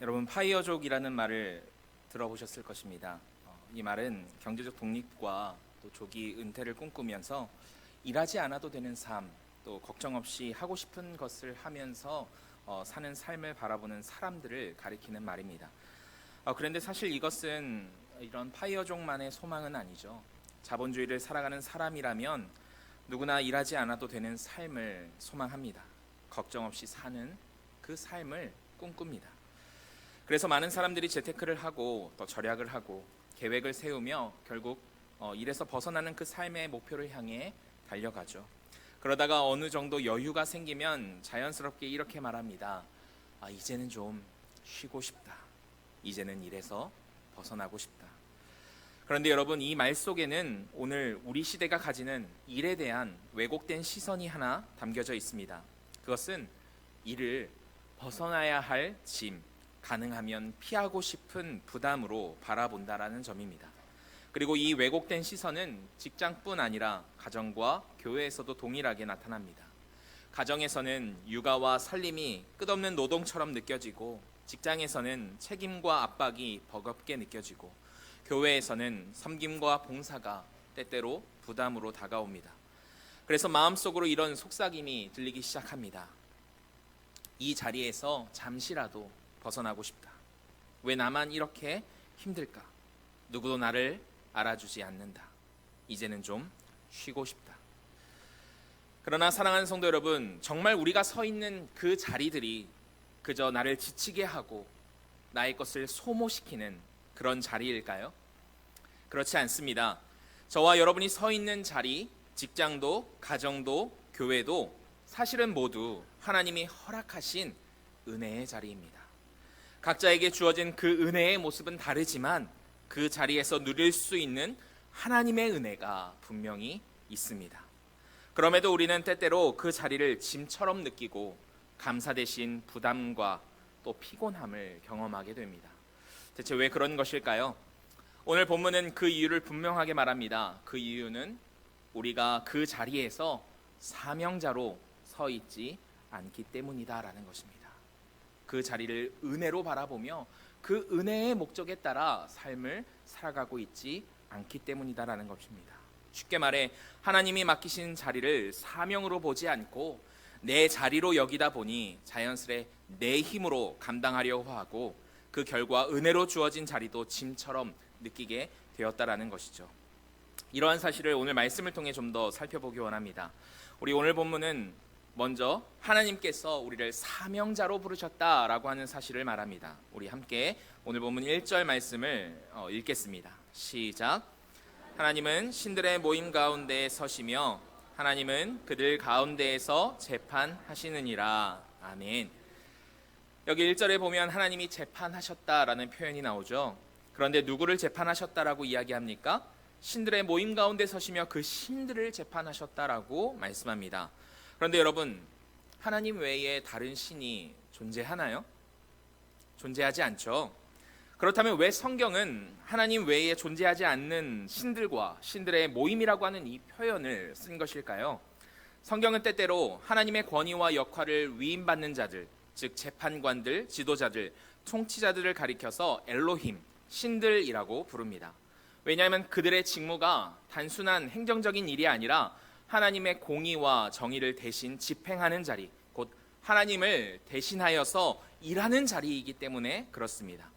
여러분 파이어족이라는 말을 들어보셨을 것입니다. 어, 이 말은 경제적 독립과 또 조기 은퇴를 꿈꾸면서 일하지 않아도 되는 삶, 또 걱정 없이 하고 싶은 것을 하면서 어, 사는 삶을 바라보는 사람들을 가리키는 말입니다. 어, 그런데 사실 이것은 이런 파이어족만의 소망은 아니죠. 자본주의를 살아가는 사람이라면 누구나 일하지 않아도 되는 삶을 소망합니다. 걱정 없이 사는 그 삶을 꿈꿉니다. 그래서 많은 사람들이 재테크를 하고 또 절약을 하고 계획을 세우며 결국 어, 일에서 벗어나는 그 삶의 목표를 향해 달려가죠. 그러다가 어느 정도 여유가 생기면 자연스럽게 이렇게 말합니다. 아, 이제는 좀 쉬고 싶다. 이제는 일에서 벗어나고 싶다. 그런데 여러분 이 말 속에는 오늘 우리 시대가 가지는 일에 대한 왜곡된 시선이 하나 담겨져 있습니다. 그것은 일을 벗어나야 할 짐, 가능하면 피하고 싶은 부담으로 바라본다라는 점입니다. 그리고 이 왜곡된 시선은 직장뿐 아니라 가정과 교회에서도 동일하게 나타납니다. 가정에서는 육아와 살림이 끝없는 노동처럼 느껴지고 직장에서는 책임과 압박이 버겁게 느껴지고 교회에서는 섬김과 봉사가 때때로 부담으로 다가옵니다. 그래서 마음속으로 이런 속삭임이 들리기 시작합니다. 이 자리에서 잠시라도 벗어나고 싶다. 왜 나만 이렇게 힘들까? 누구도 나를 알아주지 않는다. 이제는 좀 쉬고 싶다. 그러나 사랑하는 성도 여러분, 정말 우리가 서 있는 그 자리들이 그저 나를 지치게 하고 나의 것을 소모시키는 그런 자리일까요? 그렇지 않습니다. 저와 여러분이 서 있는 자리, 직장도, 가정도, 교회도 사실은 모두 하나님이 허락하신 은혜의 자리입니다. 각자에게 주어진 그 은혜의 모습은 다르지만 그 자리에서 누릴 수 있는 하나님의 은혜가 분명히 있습니다. 그럼에도 우리는 때때로 그 자리를 짐처럼 느끼고 감사 대신 부담과 또 피곤함을 경험하게 됩니다. 대체 왜 그런 것일까요? 오늘 본문은 그 이유를 분명하게 말합니다. 그 이유는 우리가 그 자리에서 사명자로 서 있지 않기 때문이다라는 것입니다. 그 자리를 은혜로 바라보며 그 은혜의 목적에 따라 삶을 살아가고 있지 않기 때문이다라는 것입니다. 쉽게 말해 하나님이 맡기신 자리를 사명으로 보지 않고 내 자리로 여기다 보니 자연스레 내 힘으로 감당하려고 하고 그 결과 은혜로 주어진 자리도 짐처럼 느끼게 되었다라는 것이죠. 이러한 사실을 오늘 말씀을 통해 좀 더 살펴보기 원합니다. 우리 오늘 본문은 먼저 하나님께서 우리를 사명자로 부르셨다라고 하는 사실을 말합니다. 우리 함께 오늘 본문 1절 말씀을 어, 읽겠습니다. 시작. 하나님은 신들의 모임 가운데 서시며 하나님은 그들 가운데에서 재판하시느니라. 아멘. 여기 1절에 보면 하나님이 재판하셨다라는 표현이 나오죠. 그런데 누구를 재판하셨다라고 이야기합니까? 신들의 모임 가운데 서시며 그 신들을 재판하셨다라고 말씀합니다. 그런데 여러분, 하나님 외에 다른 신이 존재하나요? 존재하지 않죠. 그렇다면 왜 성경은 하나님 외에 존재하지 않는 신들과 신들의 모임이라고 하는 이 표현을 쓴 것일까요? 성경은 때때로 하나님의 권위와 역할을 위임받는 자들, 즉 재판관들, 지도자들, 통치자들을 가리켜서 엘로힘, 신들이라고 부릅니다. 왜냐하면 그들의 직무가 단순한 행정적인 일이 아니라 하나님의 공의와 정의를 대신 집행하는 자리, 곧 하나님을 대신하여서 일하는 자리이기 때문에 그렇습니다.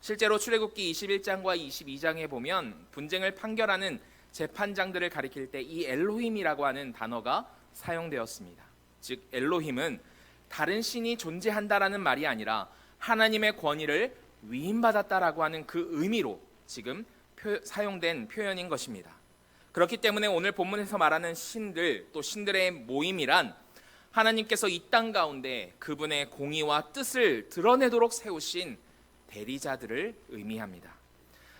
실제로 출애굽기 21장과 22장에 보면 분쟁을 판결하는 재판장들을 가리킬 때 이 엘로힘이라고 하는 단어가 사용되었습니다. 즉 엘로힘은 다른 신이 존재한다라는 말이 아니라 하나님의 권위를 위임받았다라고 하는 그 의미로 지금 표, 사용된 표현인 것입니다. 그렇기 때문에 오늘 본문에서 말하는 신들 또 신들의 모임이란 하나님께서 이 땅 가운데 그분의 공의와 뜻을 드러내도록 세우신 대리자들을 의미합니다.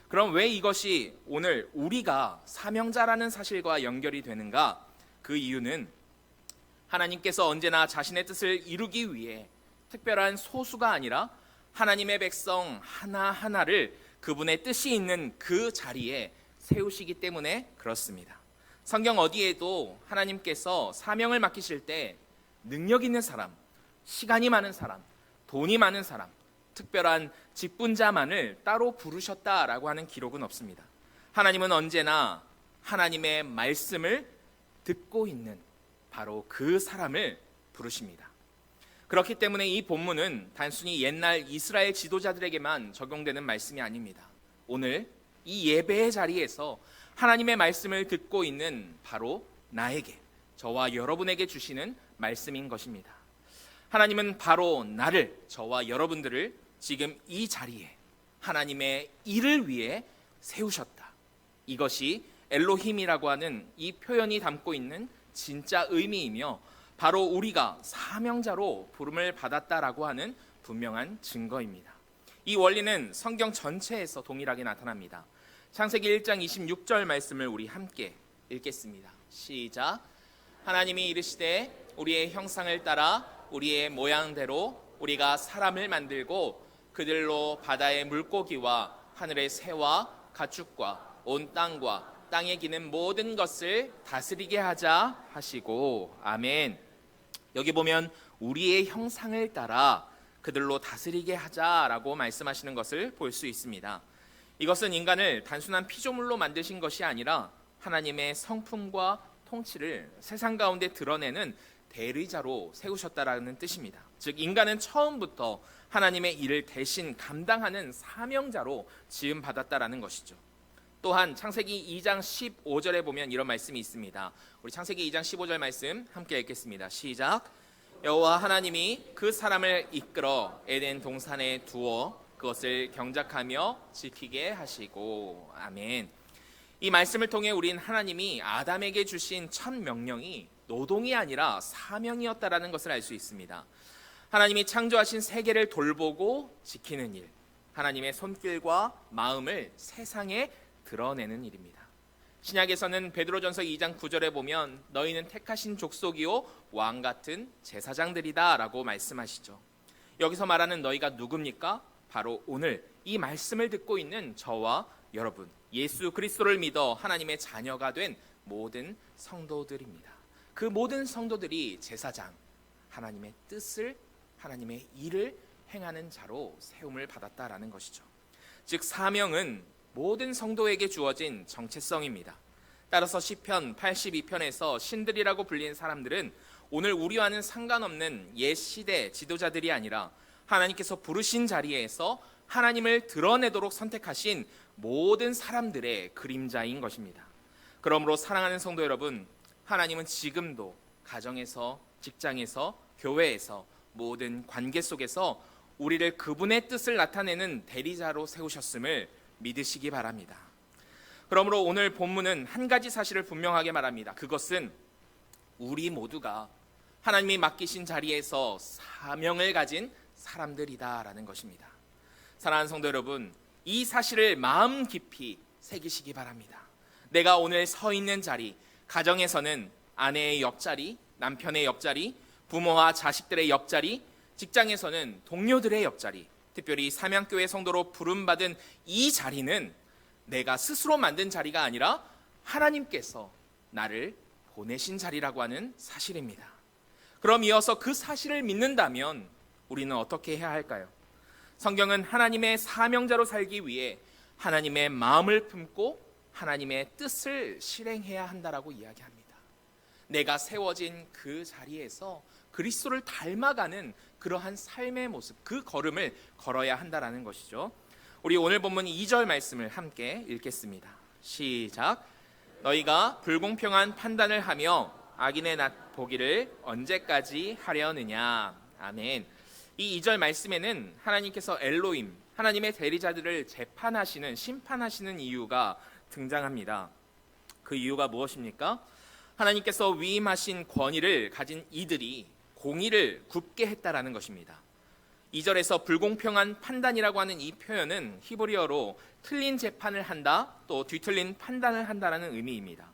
그럼 왜 이것이 오늘 우리가 사명자라는 사실과 연결이 되는가? 그 이유는 하나님께서 언제나 자신의 뜻을 이루기 위해 특별한 소수가 아니라 하나님의 백성 하나하나를 그분의 뜻이 있는 그 자리에 세우시기 때문에 그렇습니다. 성경 어디에도 하나님께서 사명을 맡기실 때 능력 있는 사람, 시간이 많은 사람, 돈이 많은 사람, 특별한 직분자만을 따로 부르셨다라고 하는 기록은 없습니다. 하나님은 언제나 하나님의 말씀을 듣고 있는 바로 그 사람을 부르십니다. 그렇기 때문에 이 본문은 단순히 옛날 이스라엘 지도자들에게만 적용되는 말씀이 아닙니다. 오늘 이 예배의 자리에서 하나님의 말씀을 듣고 있는 바로 나에게, 저와 여러분에게 주시는 말씀인 것입니다. 하나님은 바로 나를, 저와 여러분들을 지금 이 자리에 하나님의 일을 위해 세우셨다. 이것이 엘로힘이라고 하는 이 표현이 담고 있는 진짜 의미이며 바로 우리가 사명자로 부름을 받았다라고 하는 분명한 증거입니다. 이 원리는 성경 전체에서 동일하게 나타납니다. 창세기 1장 26절 말씀을 우리 함께 읽겠습니다. 시작. 하나님이 이르시되 우리의 형상을 따라 우리의 모양대로 우리가 사람을 만들고 그들로 바다의 물고기와 하늘의 새와 가축과 온 땅과 땅에 기는 모든 것을 다스리게 하자 하시고 아멘. 여기 보면 우리의 형상을 따라 그들로 다스리게 하자라고 말씀하시는 것을 볼 수 있습니다. 이것은 인간을 단순한 피조물로 만드신 것이 아니라 하나님의 성품과 통치를 세상 가운데 드러내는 대리자로 세우셨다라는 뜻입니다. 즉 인간은 처음부터 하나님의 일을 대신 감당하는 사명자로 지음 받았다라는 것이죠. 또한 창세기 2장 15절에 보면 이런 말씀이 있습니다. 우리 창세기 2장 15절 말씀 함께 읽겠습니다. 시작. 여호와 하나님이 그 사람을 이끌어 에덴 동산에 두어 그것을 경작하며 지키게 하시고 아멘. 이 말씀을 통해 우린 하나님이 아담에게 주신 첫 명령이 노동이 아니라 사명이었다라는 것을 알 수 있습니다. 하나님이 창조하신 세계를 돌보고 지키는 일, 하나님의 손길과 마음을 세상에 드러내는 일입니다. 신약에서는 베드로전서 2장 9절에 보면 너희는 택하신 족속이요 왕 같은 제사장들이다라고 말씀하시죠. 여기서 말하는 너희가 누굽니까? 바로 오늘 이 말씀을 듣고 있는 저와 여러분, 예수 그리스도를 믿어 하나님의 자녀가 된 모든 성도들입니다. 그 모든 성도들이 제사장, 하나님의 뜻을 하나님의 일을 행하는 자로 세움을 받았다라는 것이죠. 즉 사명은 모든 성도에게 주어진 정체성입니다. 따라서 시편 82편에서 신들이라고 불린 사람들은 오늘 우리와는 상관없는 옛 시대 지도자들이 아니라 하나님께서 부르신 자리에서 하나님을 드러내도록 선택하신 모든 사람들의 그림자인 것입니다. 그러므로 사랑하는 성도 여러분, 하나님은 지금도 가정에서, 직장에서, 교회에서 모든 관계 속에서 우리를 그분의 뜻을 나타내는 대리자로 세우셨음을 믿으시기 바랍니다. 그러므로 오늘 본문은 한 가지 사실을 분명하게 말합니다. 그것은 우리 모두가 하나님이 맡기신 자리에서 사명을 가진 사람들이다라는 것입니다. 사랑하는 성도 여러분, 이 사실을 마음 깊이 새기시기 바랍니다. 내가 오늘 서 있는 자리, 가정에서는 아내의 옆자리, 남편의 옆자리, 부모와 자식들의 옆자리, 직장에서는 동료들의 옆자리, 특별히 삼양교회 성도로 부름받은 이 자리는 내가 스스로 만든 자리가 아니라 하나님께서 나를 보내신 자리라고 하는 사실입니다. 그럼 이어서 그 사실을 믿는다면 우리는 어떻게 해야 할까요? 성경은 하나님의 사명자로 살기 위해 하나님의 마음을 품고 하나님의 뜻을 실행해야 한다라고 이야기합니다. 내가 세워진 그 자리에서 그리스도를 닮아가는 그러한 삶의 모습, 그 걸음을 걸어야 한다라는 것이죠. 우리 오늘 본문 2절 말씀을 함께 읽겠습니다. 시작. 너희가 불공평한 판단을 하며 악인의 낫 보기를 언제까지 하려느냐. 아멘. 이 2절 말씀에는 하나님께서 엘로임, 하나님의 대리자들을 재판하시는 심판하시는 이유가 등장합니다. 그 이유가 무엇입니까? 하나님께서 위임하신 권위를 가진 이들이 공의를 굽게 했다라는 것입니다. 2절에서 불공평한 판단이라고 하는 이 표현은 히브리어로 틀린 재판을 한다, 또 뒤틀린 판단을 한다라는 의미입니다.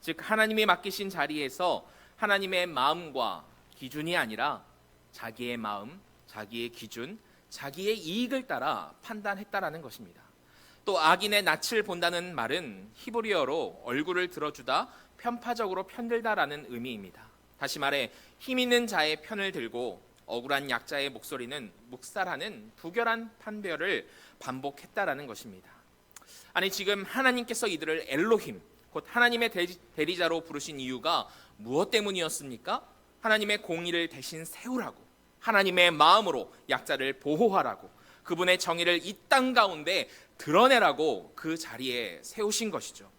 즉 하나님이 맡기신 자리에서 하나님의 마음과 기준이 아니라 자기의 마음, 자기의 기준, 자기의 이익을 따라 판단했다라는 것입니다. 또 악인의 낯을 본다는 말은 히브리어로 얼굴을 들어주다 편파적으로 편들다라는 의미입니다. 다시 말해 힘 있는 자의 편을 들고 억울한 약자의 목소리는 묵살하는 부결한 판별을 반복했다라는 것입니다. 아니 지금 하나님께서 이들을 엘로힘 곧 하나님의 대리- 대리자로 부르신 이유가 무엇 때문이었습니까? 하나님의 공의를 대신 세우라고 하나님의 마음으로 약자를 보호하라고 그분의 정의를 이 땅 가운데 드러내라고 그 자리에 세우신 것이죠.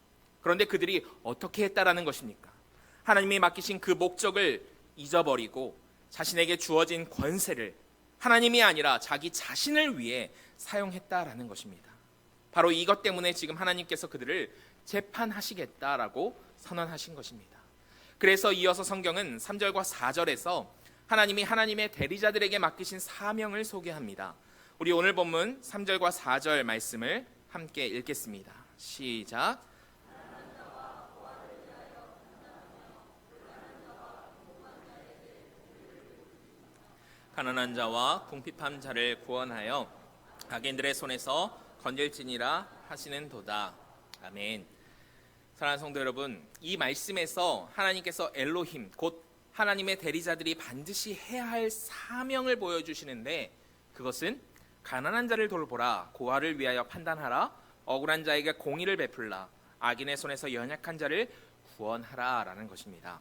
그런데 그들이 어떻게 했다라는 것입니까? 하나님이 맡기신 그 목적을 잊어버리고 자신에게 주어진 권세를 하나님이 아니라 자기 자신을 위해 사용했다라는 것입니다. 바로 이것 때문에 지금 하나님께서 그들을 재판하시겠다라고 선언하신 것입니다. 그래서 이어서 성경은 3절과 4절에서 하나님이 하나님의 대리자들에게 맡기신 사명을 소개합니다. 우리 오늘 본문 3절과 4절 말씀을 함께 읽겠습니다. 시작. 가난한 자와 궁핍한 자를 구원하여 악인들의 손에서 건질지니라 하시는 도다. 아멘. 사랑하는 성도 여러분, 이 말씀에서 하나님께서 엘로힘 곧 하나님의 대리자들이 반드시 해야 할 사명을 보여주시는데 그것은 가난한 자를 돌보라, 고아를 위하여 판단하라, 억울한 자에게 공의를 베풀라, 악인의 손에서 연약한 자를 구원하라라는 것입니다.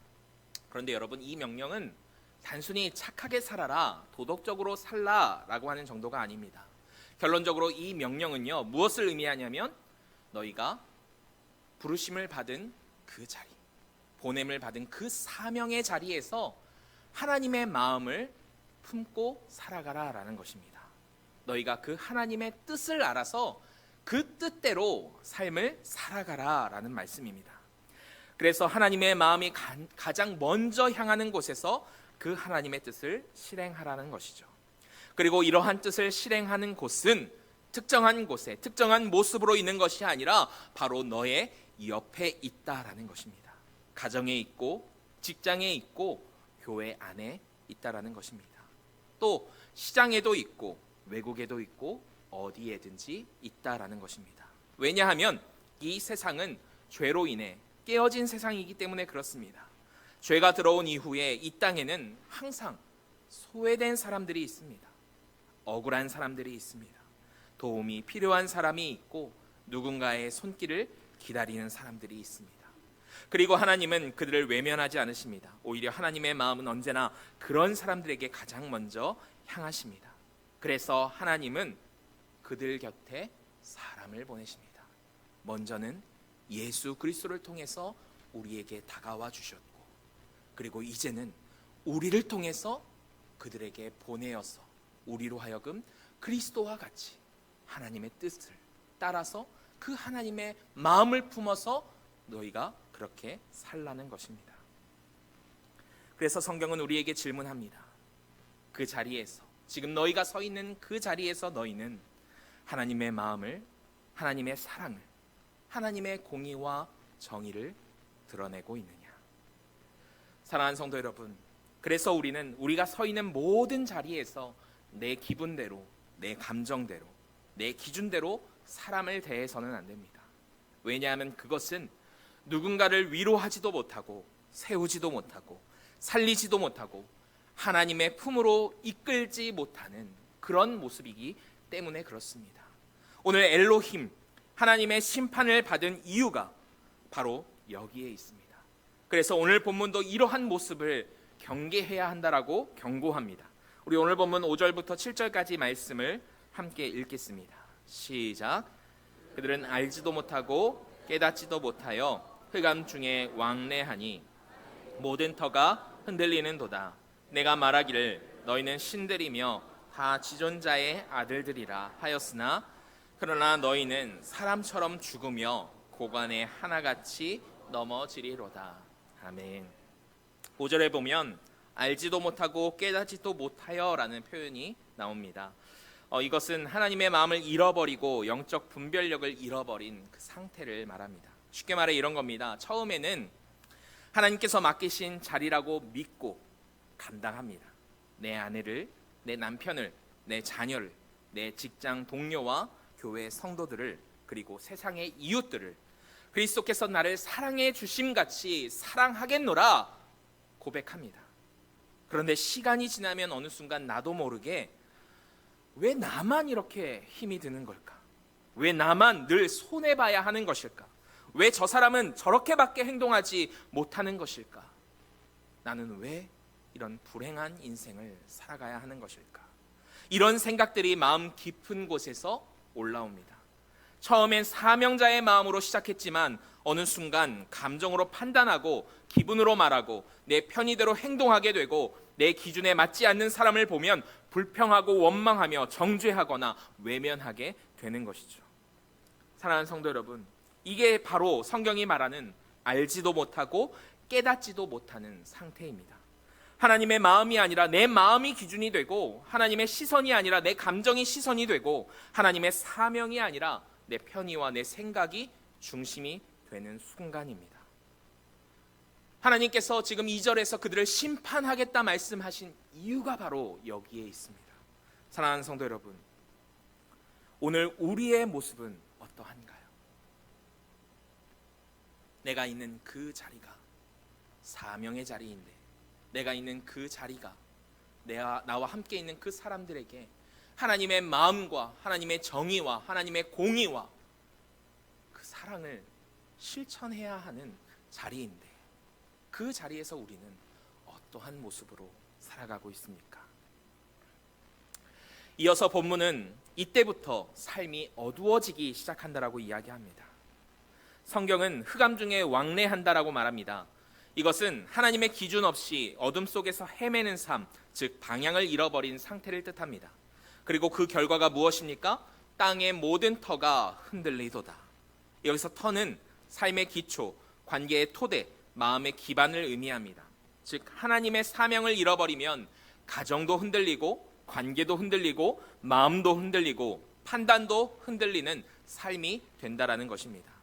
그런데 여러분 이 명령은 단순히 착하게 살아라, 도덕적으로 살라라고 하는 정도가 아닙니다. 결론적으로 이 명령은요 무엇을 의미하냐면 너희가 부르심을 받은 그 자리, 보냄을 받은 그 사명의 자리에서 하나님의 마음을 품고 살아가라 라는 것입니다. 너희가 그 하나님의 뜻을 알아서 그 뜻대로 삶을 살아가라 라는 말씀입니다. 그래서 하나님의 마음이 가, 가장 먼저 향하는 곳에서 그 하나님의 뜻을 실행하라는 것이죠. 그리고 이러한 뜻을 실행하는 곳은 특정한 곳에 특정한 모습으로 있는 것이 아니라 바로 너의 옆에 있다라는 것입니다. 가정에 있고 직장에 있고 교회 안에 있다라는 것입니다. 또 시장에도 있고 외국에도 있고 어디에든지 있다라는 것입니다. 왜냐하면 이 세상은 죄로 인해 깨어진 세상이기 때문에 그렇습니다. 죄가 들어온 이후에 이 땅에는 항상 소외된 사람들이 있습니다. 억울한 사람들이 있습니다. 도움이 필요한 사람이 있고 누군가의 손길을 기다리는 사람들이 있습니다. 그리고 하나님은 그들을 외면하지 않으십니다. 오히려 하나님의 마음은 언제나 그런 사람들에게 가장 먼저 향하십니다. 그래서 하나님은 그들 곁에 사람을 보내십니다. 먼저는 예수 그리스도를 통해서 우리에게 다가와 주셨고 그리고 이제는 우리를 통해서 그들에게 보내어서 우리로 하여금 그리스도와 같이 하나님의 뜻을 따라서 그 하나님의 마음을 품어서 너희가 그렇게 살라는 것입니다. 그래서 성경은 우리에게 질문합니다. 그 자리에서 지금 너희가 서 있는 그 자리에서 너희는 하나님의 마음을 하나님의 사랑을 하나님의 공의와 정의를 드러내고 있느냐? 사랑하는 성도 여러분, 그래서 우리는 우리가 서 있는 모든 자리에서 내 기분대로, 내 감정대로, 내 기준대로 사람을 대해서는 안 됩니다. 왜냐하면 그것은 누군가를 위로하지도 못하고 세우지도 못하고 살리지도 못하고 하나님의 품으로 이끌지 못하는 그런 모습이기 때문에 그렇습니다. 오늘 엘로힘 하나님의 심판을 받은 이유가 바로 여기에 있습니다. 그래서 오늘 본문도 이러한 모습을 경계해야 한다라고 경고합니다. 우리 오늘 본문 5절부터 7절까지 말씀을 함께 읽겠습니다. 시작. 그들은 알지도 못하고 깨닫지도 못하여 흑암 중에 왕래하니 모든 터가 흔들리는도다. 내가 말하기를 너희는 신들이며 다 지존자의 아들들이라 하였으나 그러나 너희는 사람처럼 죽으며 고관에 하나같이 넘어지리로다. 아멘. 5절에 보면 알지도 못하고 깨닫지도 못하여라는 표현이 나옵니다. 어, 이것은 하나님의 마음을 잃어버리고 영적 분별력을 잃어버린 그 상태를 말합니다. 쉽게 말해 이런 겁니다. 처음에는 하나님께서 맡기신 자리라고 믿고 감당합니다. 내 아내를, 내 남편을, 내 자녀를, 내 직장 동료와 교회 성도들을 그리고 세상의 이웃들을 그리스도께서 나를 사랑해 주심 같이 사랑하겠노라 고백합니다. 그런데 시간이 지나면 어느 순간 나도 모르게 왜 나만 이렇게 힘이 드는 걸까? 왜 나만 늘 손해 봐야 하는 것일까? 왜 저 사람은 저렇게밖에 행동하지 못하는 것일까? 나는 왜 이런 불행한 인생을 살아가야 하는 것일까? 이런 생각들이 마음 깊은 곳에서 올라옵니다. 처음엔 사명자의 마음으로 시작했지만 어느 순간 감정으로 판단하고 기분으로 말하고 내 편의대로 행동하게 되고 내 기준에 맞지 않는 사람을 보면 불평하고 원망하며 정죄하거나 외면하게 되는 것이죠. 사랑하는 성도 여러분, 이게 바로 성경이 말하는 알지도 못하고 깨닫지도 못하는 상태입니다. 하나님의 마음이 아니라 내 마음이 기준이 되고 하나님의 시선이 아니라 내 감정이 시선이 되고 하나님의 사명이 아니라 내 편의와 내 생각이 중심이 되는 순간입니다. 하나님께서 지금 2절에서 그들을 심판하겠다 말씀하신 이유가 바로 여기에 있습니다. 사랑하는 성도 여러분, 오늘 우리의 모습은 어떠한가요? 내가 있는 그 자리가 사명의 자리인데 내가 있는 그 자리가 내가 나와 함께 있는 그 사람들에게 하나님의 마음과 하나님의 정의와 하나님의 공의와 그 사랑을 실천해야 하는 자리인데 그 자리에서 우리는 어떠한 모습으로 살아가고 있습니까? 이어서 본문은 이때부터 삶이 어두워지기 시작한다라고 이야기합니다. 성경은 흑암 중에 왕래한다라고 말합니다. 이것은 하나님의 기준 없이 어둠 속에서 헤매는 삶, 즉 방향을 잃어버린 상태를 뜻합니다. 그리고 그 결과가 무엇입니까? 땅의 모든 터가 흔들리도다. 여기서 터는 삶의 기초, 관계의 토대, 마음의 기반을 의미합니다. 즉 하나님의 사명을 잃어버리면 가정도 흔들리고 관계도 흔들리고 마음도 흔들리고 판단도 흔들리는 삶이 된다라는 것입니다.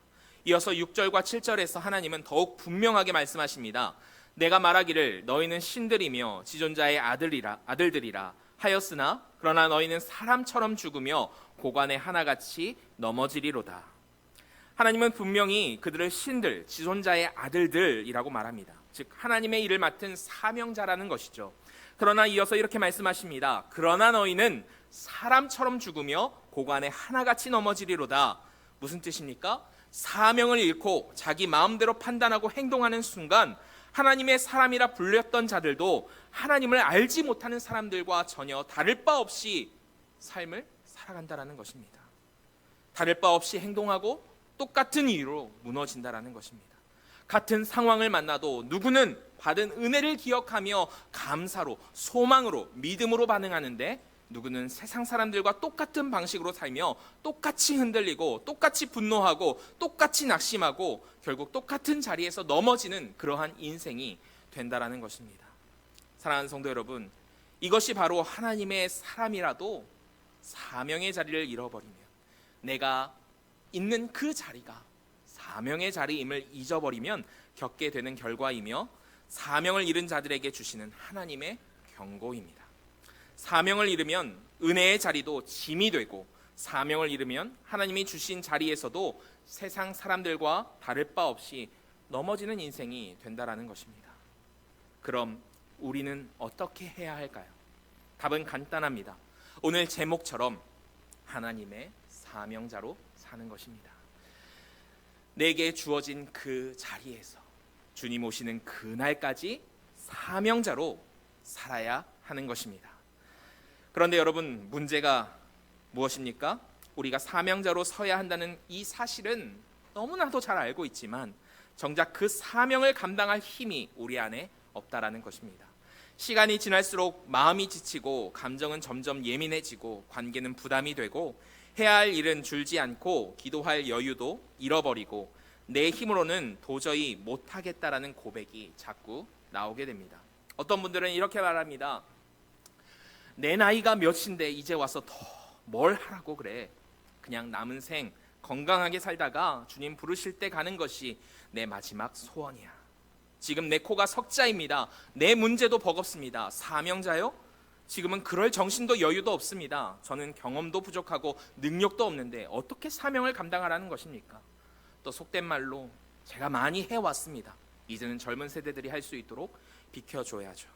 이어서 6절과 7절에서 하나님은 더욱 분명하게 말씀하십니다. 내가 말하기를 너희는 신들이며 지존자의 아들이라 아들들이라 하였으나 그러나 너희는 사람처럼 죽으며 고관에 하나같이 넘어지리로다. 하나님은 분명히 그들을 신들, 지존자의 아들들이라고 말합니다. 즉 하나님의 일을 맡은 사명자라는 것이죠. 그러나 이어서 이렇게 말씀하십니다. 그러나 너희는 사람처럼 죽으며 고관에 하나같이 넘어지리로다. 무슨 뜻입니까? 사명을 잃고 자기 마음대로 판단하고 행동하는 순간 하나님의 사람이라 불렸던 자들도 하나님을 알지 못하는 사람들과 전혀 다를 바 없이 삶을 살아간다라는 것입니다. 다를 바 없이 행동하고 똑같은 이유로 무너진다라는 것입니다. 같은 상황을 만나도 누구는 받은 은혜를 기억하며 감사로, 소망으로, 믿음으로 반응하는데 누구는 세상 사람들과 똑같은 방식으로 살며 똑같이 흔들리고 똑같이 분노하고 똑같이 낙심하고 결국 똑같은 자리에서 넘어지는 그러한 인생이 된다라는 것입니다. 사랑하는 성도 여러분, 이것이 바로 하나님의 사람이라도 사명의 자리를 잃어버리면 내가 있는 그 자리가 사명의 자리임을 잊어버리면 겪게 되는 결과이며 사명을 잃은 자들에게 주시는 하나님의 경고입니다. 사명을 잃으면 은혜의 자리도 짐이 되고 사명을 잃으면 하나님이 주신 자리에서도 세상 사람들과 다를 바 없이 넘어지는 인생이 된다라는 것입니다. 그럼 우리는 어떻게 해야 할까요? 답은 간단합니다. 오늘 제목처럼 하나님의 사명자로 사는 것입니다. 내게 주어진 그 자리에서 주님 오시는 그날까지 사명자로 살아야 하는 것입니다. 그런데 여러분 문제가 무엇입니까? 우리가 사명자로 서야 한다는 이 사실은 너무나도 잘 알고 있지만 정작 그 사명을 감당할 힘이 우리 안에 없다라는 것입니다. 시간이 지날수록 마음이 지치고 감정은 점점 예민해지고 관계는 부담이 되고 해야 할 일은 줄지 않고 기도할 여유도 잃어버리고 내 힘으로는 도저히 못하겠다라는 고백이 자꾸 나오게 됩니다. 어떤 분들은 이렇게 말합니다. 내 나이가 몇인데 이제 와서 더 뭘 하라고 그래. 그냥 남은 생 건강하게 살다가 주님 부르실 때 가는 것이 내 마지막 소원이야. 지금 내 코가 석자입니다. 내 문제도 버겁습니다. 사명자요? 지금은 그럴 정신도 여유도 없습니다. 저는 경험도 부족하고 능력도 없는데 어떻게 사명을 감당하라는 것입니까? 또 속된 말로 제가 많이 해왔습니다. 이제는 젊은 세대들이 할 수 있도록 비켜줘야죠.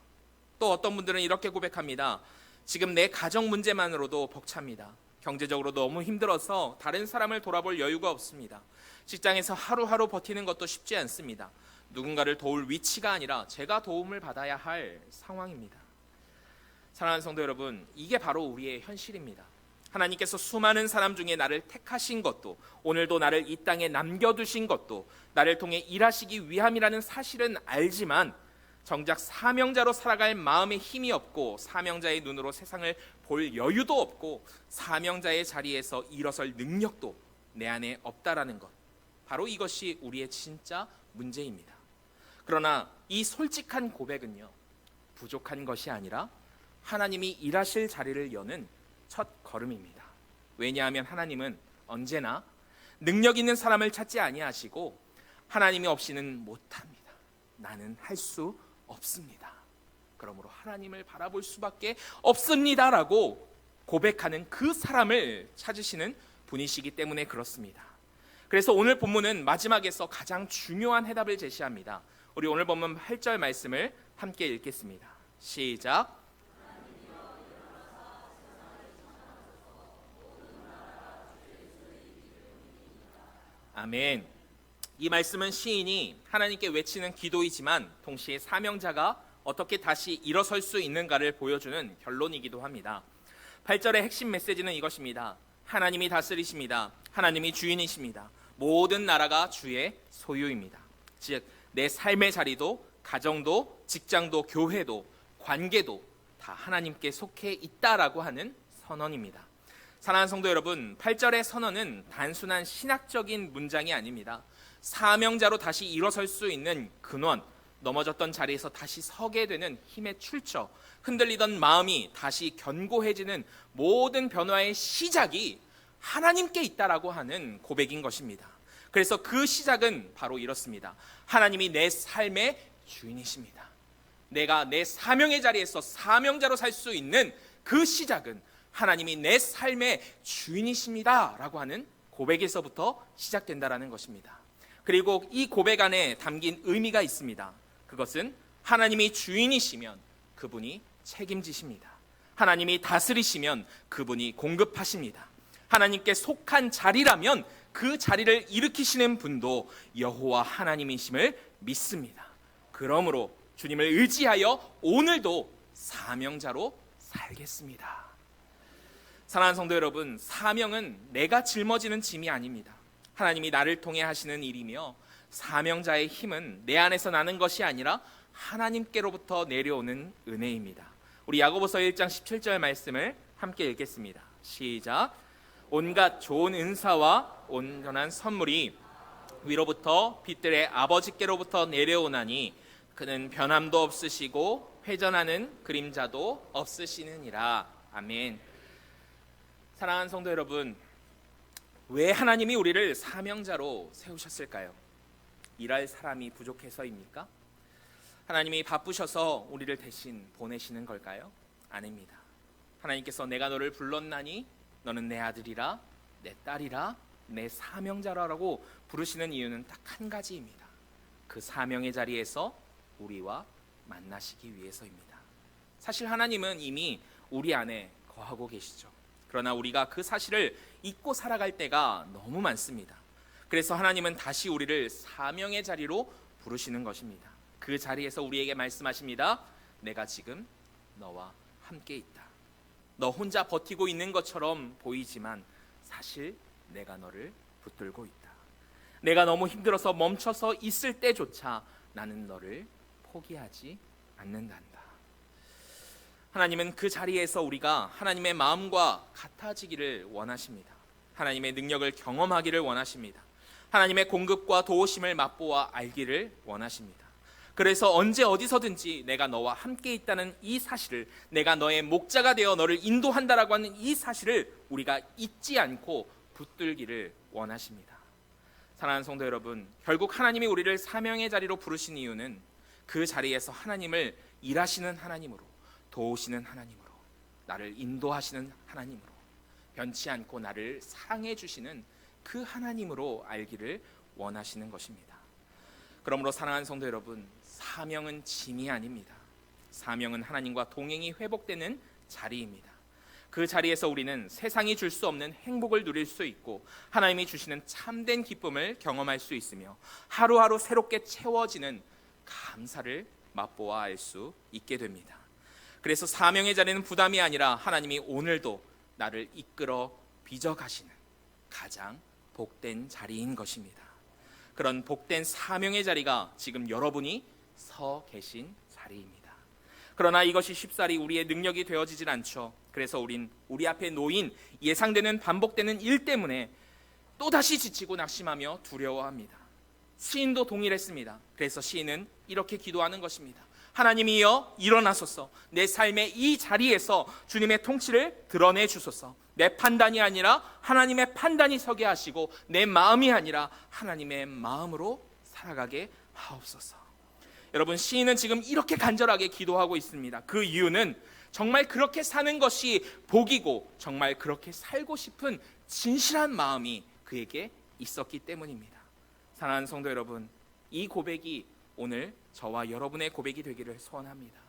또 어떤 분들은 이렇게 고백합니다. 지금 내 가정 문제만으로도 벅찹니다. 경제적으로 너무 힘들어서 다른 사람을 돌아볼 여유가 없습니다. 직장에서 하루하루 버티는 것도 쉽지 않습니다. 누군가를 도울 위치가 아니라 제가 도움을 받아야 할 상황입니다. 사랑하는 성도 여러분, 이게 바로 우리의 현실입니다. 하나님께서 수많은 사람 중에 나를 택하신 것도 오늘도 나를 이 땅에 남겨두신 것도 나를 통해 일하시기 위함이라는 사실은 알지만 정작 사명자로 살아갈 마음의 힘이 없고 사명자의 눈으로 세상을 볼 여유도 없고 사명자의 자리에서 일어설 능력도 내 안에 없다라는 것 바로 이것이 우리의 진짜 문제입니다. 그러나 이 솔직한 고백은요 부족한 것이 아니라 하나님이 일하실 자리를 여는 첫 걸음입니다. 왜냐하면 하나님은 언제나 능력 있는 사람을 찾지 아니하시고 하나님이 없이는 못합니다. 나는 할 수 없습니다. 그러므로 하나님을 바라볼 수밖에 없습니다라고 고백하는 그 사람을 찾으시는 분이시기 때문에 그렇습니다. 그래서 오늘 본문은 마지막에서 가장 중요한 해답을 제시합니다. 우리 오늘 본문 8절 말씀을 함께 읽겠습니다. 시작. 아멘. 이 말씀은 시인이 하나님께 외치는 기도이지만 동시에 사명자가 어떻게 다시 일어설 수 있는가를 보여주는 결론이기도 합니다. 8절의 핵심 메시지는 이것입니다. 하나님이 다스리십니다. 하나님이 주인이십니다. 모든 나라가 주의 소유입니다. 즉, 내 삶의 자리도, 가정도, 직장도, 교회도, 관계도 다 하나님께 속해 있다라고 하는 선언입니다. 사랑하는 성도 여러분, 8절의 선언은 단순한 신학적인 문장이 아닙니다. 사명자로 다시 일어설 수 있는 근원, 넘어졌던 자리에서 다시 서게 되는 힘의 출처, 흔들리던 마음이 다시 견고해지는 모든 변화의 시작이 하나님께 있다라고 하는 고백인 것입니다. 그래서 그 시작은 바로 이렇습니다. 하나님이 내 삶의 주인이십니다. 내가 내 사명의 자리에서 사명자로 살 수 있는 그 시작은 하나님이 내 삶의 주인이십니다라고 하는 고백에서부터 시작된다라는 것입니다. 그리고 이 고백 안에 담긴 의미가 있습니다. 그것은 하나님이 주인이시면 그분이 책임지십니다. 하나님이 다스리시면 그분이 공급하십니다. 하나님께 속한 자리라면 그 자리를 일으키시는 분도 여호와 하나님이심을 믿습니다. 그러므로 주님을 의지하여 오늘도 사명자로 살겠습니다. 사랑하는 성도 여러분, 사명은 내가 짊어지는 짐이 아닙니다. 하나님이 나를 통해 하시는 일이며 사명자의 힘은 내 안에서 나는 것이 아니라 하나님께로부터 내려오는 은혜입니다. 우리 야고보서 1장 17절 말씀을 함께 읽겠습니다. 시작. 온갖 좋은 은사와 온전한 선물이 위로부터 빛들의 아버지께로부터 내려오나니 그는 변함도 없으시고 회전하는 그림자도 없으시느니라. 아멘. 사랑하는 성도 여러분, 왜 하나님이 우리를 사명자로 세우셨을까요? 일할 사람이 부족해서입니까? 하나님이 바쁘셔서 우리를 대신 보내시는 걸까요? 아닙니다. 하나님께서 내가 너를 불렀나니 너는 내 아들이라 내 딸이라 내 사명자라고 부르시는 이유는 딱 한 가지입니다. 그 사명의 자리에서 우리와 만나시기 위해서입니다. 사실 하나님은 이미 우리 안에 거하고 계시죠. 그러나 우리가 그 사실을 잊고 살아갈 때가 너무 많습니다. 그래서 하나님은 다시 우리를 사명의 자리로 부르시는 것입니다. 그 자리에서 우리에게 말씀하십니다. 내가 지금 너와 함께 있다. 너 혼자 버티고 있는 것처럼 보이지만 사실 내가 너를 붙들고 있다. 내가 너무 힘들어서 멈춰서 있을 때조차 나는 너를 포기하지 않는단다. 하나님은 그 자리에서 우리가 하나님의 마음과 같아지기를 원하십니다. 하나님의 능력을 경험하기를 원하십니다. 하나님의 공급과 도우심을 맛보아 알기를 원하십니다. 그래서 언제 어디서든지 내가 너와 함께 있다는 이 사실을 내가 너의 목자가 되어 너를 인도한다라고 하는 이 사실을 우리가 잊지 않고 붙들기를 원하십니다. 사랑하는 성도 여러분, 결국 하나님이 우리를 사명의 자리로 부르신 이유는 그 자리에서 하나님을 일하시는 하나님으로 도우시는 하나님으로 나를 인도하시는 하나님으로 변치 않고 나를 사랑해 주시는 그 하나님으로 알기를 원하시는 것입니다. 그러므로 사랑하는 성도 여러분, 사명은 짐이 아닙니다. 사명은 하나님과 동행이 회복되는 자리입니다. 그 자리에서 우리는 세상이 줄 수 없는 행복을 누릴 수 있고 하나님이 주시는 참된 기쁨을 경험할 수 있으며 하루하루 새롭게 채워지는 감사를 맛보아 알 수 있게 됩니다. 그래서 사명의 자리는 부담이 아니라 하나님이 오늘도 나를 이끌어 빚어 가시는 가장 복된 자리인 것입니다. 그런 복된 사명의 자리가 지금 여러분이 서 계신 자리입니다. 그러나 이것이 쉽사리 우리의 능력이 되어지질 않죠. 그래서 우린 우리 앞에 놓인 예상되는 반복되는 일 때문에 또다시 지치고 낙심하며 두려워합니다. 시인도 동일했습니다. 그래서 시인은 이렇게 기도하는 것입니다. 하나님이여 일어나소서. 내 삶의 이 자리에서 주님의 통치를 드러내 주소서. 내 판단이 아니라 하나님의 판단이 서게 하시고 내 마음이 아니라 하나님의 마음으로 살아가게 하옵소서. 여러분 시인은 지금 이렇게 간절하게 기도하고 있습니다. 그 이유는 정말 그렇게 사는 것이 복이고 정말 그렇게 살고 싶은 진실한 마음이 그에게 있었기 때문입니다. 사랑하는 성도 여러분 이 고백이 오늘 저와 여러분의 고백이 되기를 소원합니다.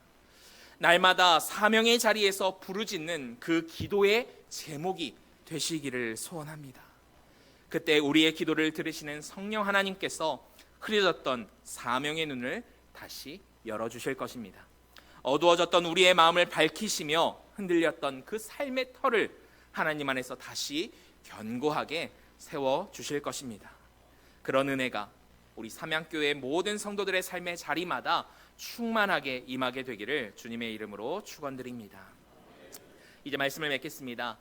날마다 사명의 자리에서 부르짖는 그 기도의 제목이 되시기를 소원합니다. 그때 우리의 기도를 들으시는 성령 하나님께서 흐려졌던 사명의 눈을 다시 열어 주실 것입니다. 어두워졌던 우리의 마음을 밝히시며 흔들렸던 그 삶의 터를 하나님 안에서 다시 견고하게 세워 주실 것입니다. 그런 은혜가 우리 삼양교회 모든 성도들의 삶의 자리마다 충만하게 임하게 되기를 주님의 이름으로 축원드립니다. 이제 말씀을 맺겠습니다.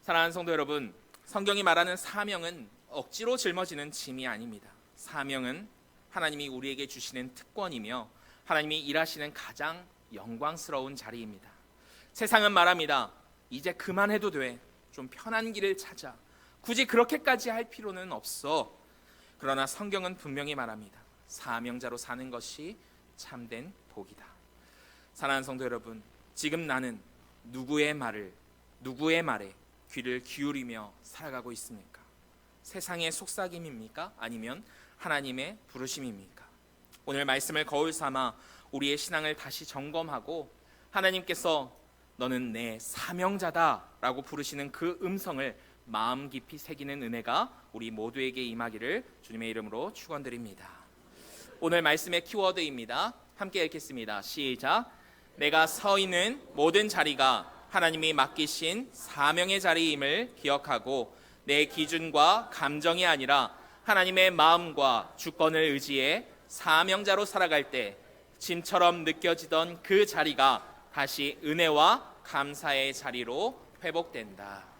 사랑하는 성도 여러분, 성경이 말하는 사명은 억지로 짊어지는 짐이 아닙니다. 사명은 하나님이 우리에게 주시는 특권이며 하나님이 일하시는 가장 영광스러운 자리입니다. 세상은 말합니다. 이제 그만해도 돼. 좀 편한 길을 찾아. 굳이 그렇게까지 할 필요는 없어. 그러나 성경은 분명히 말합니다. 사명자로 사는 것이 참된 복이다. 사랑하는 성도 여러분, 지금 나는 누구의 말을 누구의 말에 귀를 기울이며 살아가고 있습니까? 세상의 속삭임입니까? 아니면 하나님의 부르심입니까? 오늘 말씀을 거울 삼아 우리의 신앙을 다시 점검하고 하나님께서 너는 내 사명자다라고 부르시는 그 음성을 마음 깊이 새기는 은혜가 우리 모두에게 임하기를 주님의 이름으로 축원드립니다. 오늘 말씀의 키워드입니다. 함께 읽겠습니다. 시작. 내가 서 있는 모든 자리가 하나님이 맡기신 사명의 자리임을 기억하고 내 기준과 감정이 아니라 하나님의 마음과 주권을 의지해 사명자로 살아갈 때 짐처럼 느껴지던 그 자리가 다시 은혜와 감사의 자리로 회복된다.